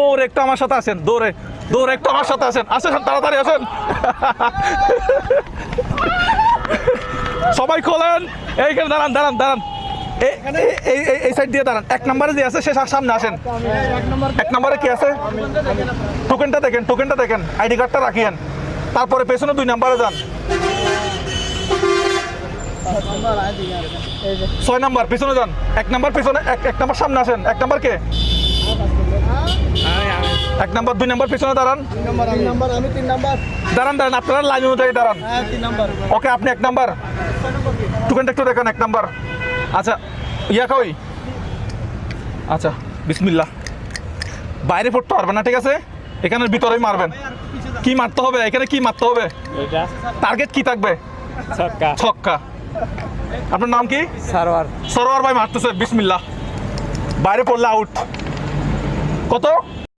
দৌড়ে একটু আমার সাথে আসেন, দৌড়ে দৌড়ে একটু আমার সাথে আসেন। আসেন তাড়াতাড়ি আসেন। সবাই খোলেন। এইখানে দাঁড়ান দাঁড়ান দাঁড়ান। এই- দাঁড়ান। এক নম্বরে এক নম্বরে কি আছে? টোকেনটা দেখেন টোকেনটা দেখেন। আইডি কার্ডটা রাখিয়েন। তারপরে পেছনে দুই নম্বরে যান। ছয় নাম্বার, পিছনে যান। এক নাম্বার, পিছনে, এক এক নাম্বার সামনে আসেন। এক নাম্বার কে? এক নম্বর দুই নম্বর পিছনে দাঁড়ান। আমি তিন নাম্বার দাঁড়ান দাঁড়ান আপনারা লাইন অনুযায়ী দাঁড়ান। ওকে আপনি এক নম্বর। টুকেনটা একটু দেখেন এক নম্বর। আচ্ছা ইয়া কই? আচ্ছা বিসমিল্লাহ। বাইরে পড়তে পারবেন না ঠিক আছে? এখানের ভিতরেই মারবেন। কি মারতে হবে? এখানে কি মারতে হবে? টার্গেট কি থাকবে? ছক্কা। আপনার নাম কি? সরোয়ার। সরোয়ার ভাই মারতেছে বিসমিল্লাহ। বাইরে পড়লে আউট কত?